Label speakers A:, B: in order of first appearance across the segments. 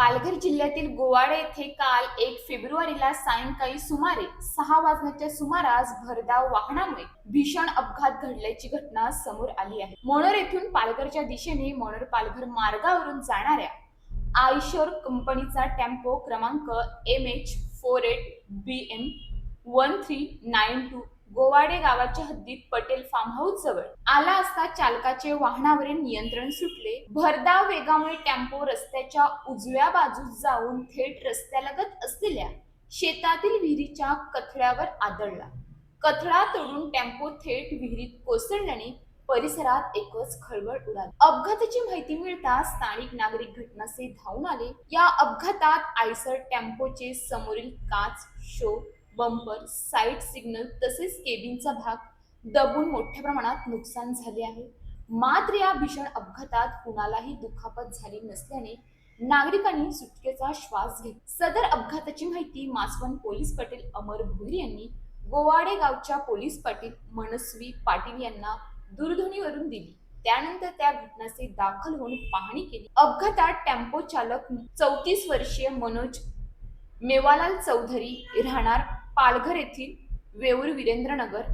A: पालघर जिल्ह्यातील गोवाडे येथे काल एक फेब्रुवारीला सायंकाळी सुमारे सहा वाजण्याच्या सुमारास भरधाव वाहनामुळे भीषण अपघात घडल्याची घटना समोर आली आहे. मोनोर येथून पालघरच्या दिशेने मोनोर पालघर मार्गावरून जाणाऱ्या आयशोर कंपनीचा टेम्पो क्रमांक M H four eight B M one three nine two Govade गावाच्या हद्दीत पटेल फार्म हाऊस जवळ. आला असता चालकाचे वाहनावरील नियंत्रण सुटले. भरधाव वेगामुळे टेम्पो रस्त्याच्या उजव्या बाजूस जाऊन थेट रस्त्यालगत असलेल्या शेतातील विहिरीच्या कथड्यावर आदळला. कथडा तोडून टेम्पो थेट विहिरीत कोसळल्याने परिसरात एकच खळबळ उडाली. अपघाताची माहिती मिळताच स्थानिक नागरिक घटनास्थळी धावून आले. या अपघातात आयसर टेम्पोचे समोरील काच शो बंपर साईड सिग्नल तसेच केबिनचा भाग दबून मोठ्या प्रमाणात नुकसान झाले आहे. मात्र या भीषण अपघातात कुणालाही दुखापत झाली नसल्याने नागरिकांनी सुटकेचा श्वास घेत सदर अपघाताची माहिती मासवण पोलीस पाटील अमर भोईर यांनी गोवाडे गावच्या पोलीस पाटील मनस्वी पाटील यांना दूरध्वनीवरून दिली. त्यानंतर त्या घटनास्थळी दाखल होऊन पाहणी केली. अपघातात टेम्पो चालक चौतीस वर्षीय मनोज मेवालाल चौधरी राहणार पालघर येथील वेऊर वीरेंद्रनगर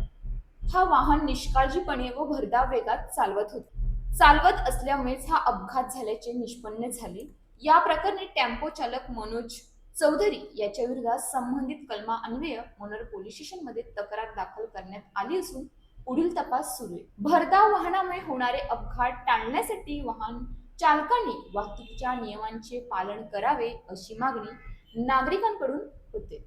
A: हा वाहन निष्काळजीपणे व भरधाव वेगात चालवत होते. चालवत असल्यामुळेच हा अपघात झाल्याचे निष्पन्न झाले. या प्रकरणी टेम्पो चालक मनोज चौधरी याच्या विरोधात संबंधित कलमा अन्वय मनोर पोलीस स्टेशनमध्ये तक्रार दाखल करण्यात आली असून पुढील तपास सुरू आहे. भरधाव वाहनामुळे होणारे अपघात टाळण्यासाठी वाहन चालकांनी वाहतुकीच्या नियमांचे पालन करावे अशी मागणी नागरिकांकडून होते.